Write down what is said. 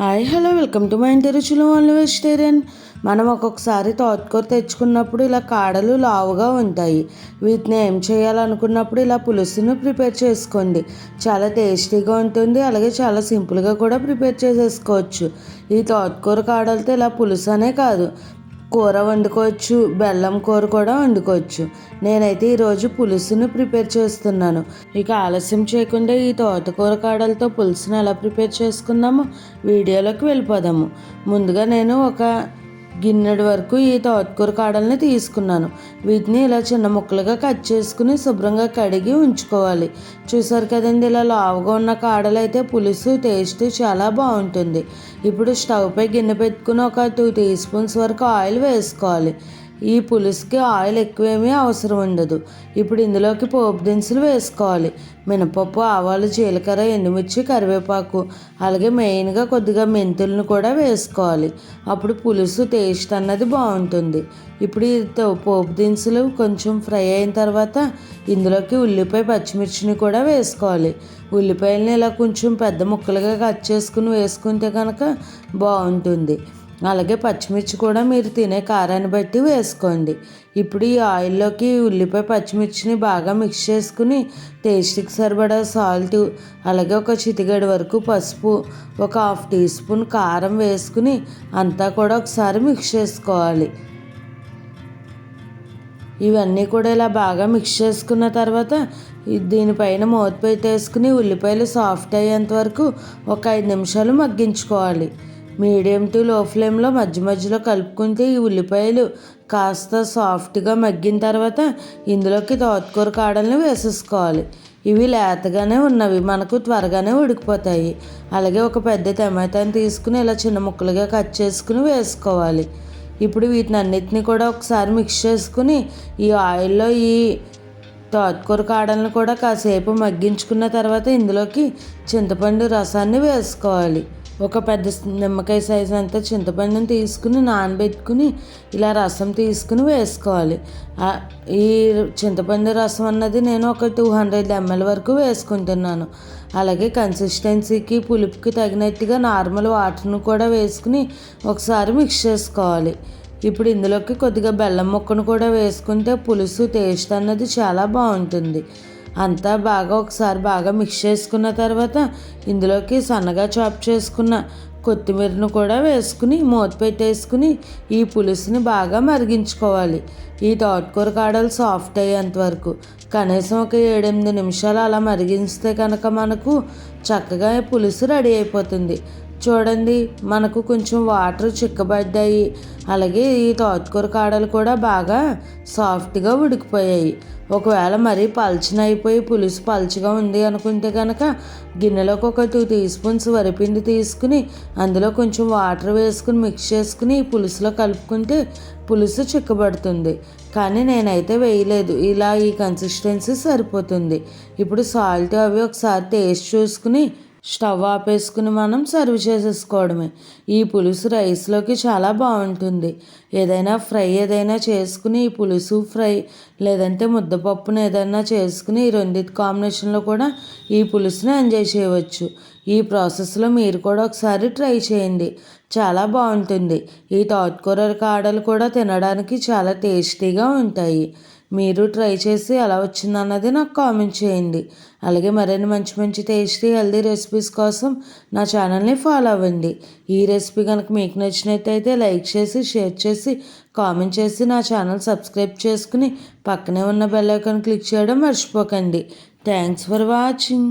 Hi hello welcome to my ఇంటి రుచులు only vegetarian. మనం ఒక్కొక్కసారి తోటకూర తెచ్చుకున్నప్పుడు ఇలా కాడలు లావుగా ఉంటాయి. వీటిని ఏం చేయాలనుకున్నప్పుడు ఇలా పులుసును ప్రిపేర్ చేసుకోండి. చాలా టేస్టీగా ఉంటుంది అలాగే చాలా సింపుల్గా కూడా ప్రిపేర్ చేసేసుకోవచ్చు. ఈ తోటకూర కాడలతో ఇలా పులుసు అనే కాదు కూర వండుకోవచ్చు బెల్లం కూర కూడా వండుకోవచ్చు. నేనైతే ఈరోజు పులుసును ప్రిపేర్ చేస్తున్నాను. ఇక ఆలస్యం చేయకుండా ఈ తోటకూర కాడలతో పులుసును ఎలా ప్రిపేర్ చేసుకుందామో వీడియోలోకి వెళ్ళిపోదాము. ముందుగా నేను ఒక గిన్నెడు వరకు ఈ తోటకూర కాడల్ని తీసుకున్నాను. వీటిని ఇలా చిన్న ముక్కలుగా కట్ చేసుకుని శుభ్రంగా కడిగి ఉంచుకోవాలి. చూసారు కదండి ఇలా లావుగా ఉన్న కాడలు అయితే పులుసు టేస్ట్ చాలా బాగుంటుంది. ఇప్పుడు స్టవ్ పై గిన్నె పెట్టుకుని ఒక టూ టీ స్పూన్స్ వరకు ఆయిల్ వేసుకోవాలి. ఈ పులుసుకి ఆయిల్ ఎక్కువేమీ అవసరం ఉండదు. ఇప్పుడు ఇందులోకి పోపు దినుసులు వేసుకోవాలి. మినపప్పు ఆవాలు జీలకర్ర ఎండుమిర్చి కరివేపాకు అలాగే మెయిన్గా కొద్దిగా మెంతులను కూడా వేసుకోవాలి. అప్పుడు పులుసు టేస్ట్ అన్నది బాగుంటుంది. ఇప్పుడు పోపు దినుసులు కొంచెం ఫ్రై అయిన తర్వాత ఇందులోకి ఉల్లిపాయ పచ్చిమిర్చిని కూడా వేసుకోవాలి. ఉల్లిపాయలని ఇలా కొంచెం పెద్ద ముక్కలుగా కట్ చేసుకుని వేసుకుంటే కనుక బాగుంటుంది. అలాగే పచ్చిమిర్చి కూడా మీరు తినే కారాన్ని బట్టి వేసుకోండి. ఇప్పుడు ఈ ఆయిల్లోకి ఉల్లిపాయ పచ్చిమిర్చిని బాగా మిక్స్ చేసుకుని టేస్ట్కి సరిపడా సాల్ట్ అలాగే ఒక చిటిగడి వరకు పసుపు ఒక హాఫ్ టీ స్పూన్ కారం వేసుకుని అంతా కూడా ఒకసారి మిక్స్ చేసుకోవాలి. ఇవన్నీ కూడా ఇలా బాగా మిక్స్ చేసుకున్న తర్వాత దీనిపైన మూత పెట్టేసుకుని ఉల్లిపాయలు సాఫ్ట్ అయ్యేంత వరకు ఒక ఐదు నిమిషాలు మగ్గించుకోవాలి. మీడియం టు లో ఫ్లేమ్లో మధ్య మధ్యలో కలుపుకుంటే ఈ ఉల్లిపాయలు కాస్త సాఫ్ట్గా మగ్గిన తర్వాత ఇందులోకి తోటకూర కాడల్ని వేసేసుకోవాలి. ఇవి లేతగానే ఉన్నవి మనకు త్వరగానే ఉడికిపోతాయి. అలాగే ఒక పెద్ద టమాటాని తీసుకుని ఇలా చిన్న ముక్కలుగా కట్ చేసుకుని వేసుకోవాలి. ఇప్పుడు వీటిని అన్నిటిని కూడా ఒకసారి మిక్స్ చేసుకుని ఈ ఆయిల్లో ఈ తోటకూర కాడలను కూడా కాసేపు మగ్గించుకున్న తర్వాత ఇందులోకి చింతపండు రసాన్ని వేసుకోవాలి. ఒక పెద్ద నిమ్మకాయ సైజు అంతా చింతపండుని తీసుకుని నానబెట్టుకుని ఇలా రసం తీసుకుని వేసుకోవాలి. ఈ చింతపండు రసం అన్నది నేను ఒక టూ హండ్రెడ్ ఎంఎల్ వరకు వేసుకుంటున్నాను. అలాగే కన్సిస్టెన్సీకి పులుపుకి తగినట్టుగా నార్మల్ వాటర్ను కూడా వేసుకుని ఒకసారి మిక్స్ చేసుకోవాలి. ఇప్పుడు ఇందులోకి కొద్దిగా బెల్లం ముక్కను కూడా వేసుకుంటే పులుసు టేస్ట్ అన్నది చాలా బాగుంటుంది. అంతా బాగా ఒకసారి బాగా మిక్స్ చేసుకున్న తర్వాత ఇందులోకి సన్నగా చాప్ చేసుకున్న కొత్తిమీరను కూడా వేసుకుని మూత పెట్టేసుకుని ఈ పులుసుని బాగా మరిగించుకోవాలి. ఈ తోటకూర కాడలు సాఫ్ట్ అయ్యేంత వరకు. కనీసం ఒక ఏడెనిమిది నిమిషాలు అలా మరిగిస్తే కనుక మనకు చక్కగా పులుసు రెడీ అయిపోతుంది. చూడండి మనకు కొంచెం వాటర్ చిక్కబడ్డాయి. అలాగే ఈ తోటకూర కాడలు కూడా బాగా సాఫ్ట్గా ఉడికిపోయాయి. ఒకవేళ మరీ పల్చన అయిపోయి పులుసు పలచగా ఉంది అనుకుంటే కనుక గిన్నెలోకి ఒక టూ టీ స్పూన్స్ వరిపిండి తీసుకుని అందులో కొంచెం వాటర్ వేసుకుని మిక్స్ చేసుకుని పులుసులో కలుపుకుంటే పులుసు చిక్కబడుతుంది. కానీ నేనైతే వేయలేదు. ఇలా ఈ కన్సిస్టెన్సీ సరిపోతుంది. ఇప్పుడు సాల్ట్ అవి ఒకసారి టేస్ట్ చూసుకుని స్టవ్ ఆపేసుకుని మనం సర్వ్ చేసేసుకోవడమే. ఈ పులుసు రైస్లోకి చాలా బాగుంటుంది. ఏదైనా ఫ్రై ఏదైనా చేసుకుని ఈ పులుసు ఫ్రై లేదంటే ముద్దపప్పును ఏదైనా చేసుకుని ఈ రెండింటి కాంబినేషన్లో కూడా ఈ పులుసుని ఎంజాయ్ చేయవచ్చు. ఈ ప్రాసెస్లో మీరు కూడా ఒకసారి ట్రై చేయండి. చాలా బాగుంటుంది. ఈ తోటకూర కాడలు కూడా తినడానికి చాలా టేస్టీగా ఉంటాయి. మీరు ట్రై చేసి ఎలా వచ్చిందన్నది నాకు కామెంట్ చేయండి. అలాగే మరిన్ని మంచి మంచి టేస్టీ హెల్దీ రెసిపీస్ కోసం నా ఛానల్ని ఫాలో అవ్వండి. ఈ రెసిపీ కనుక మీకు నచ్చినట్టయితే లైక్ చేసి షేర్ చేసి కామెంట్ చేసి నా ఛానల్ సబ్స్క్రైబ్ చేసుకుని పక్కనే ఉన్న బెల్ ఐకాన్ క్లిక్ చేయడం మర్చిపోకండి. Thanks for watching.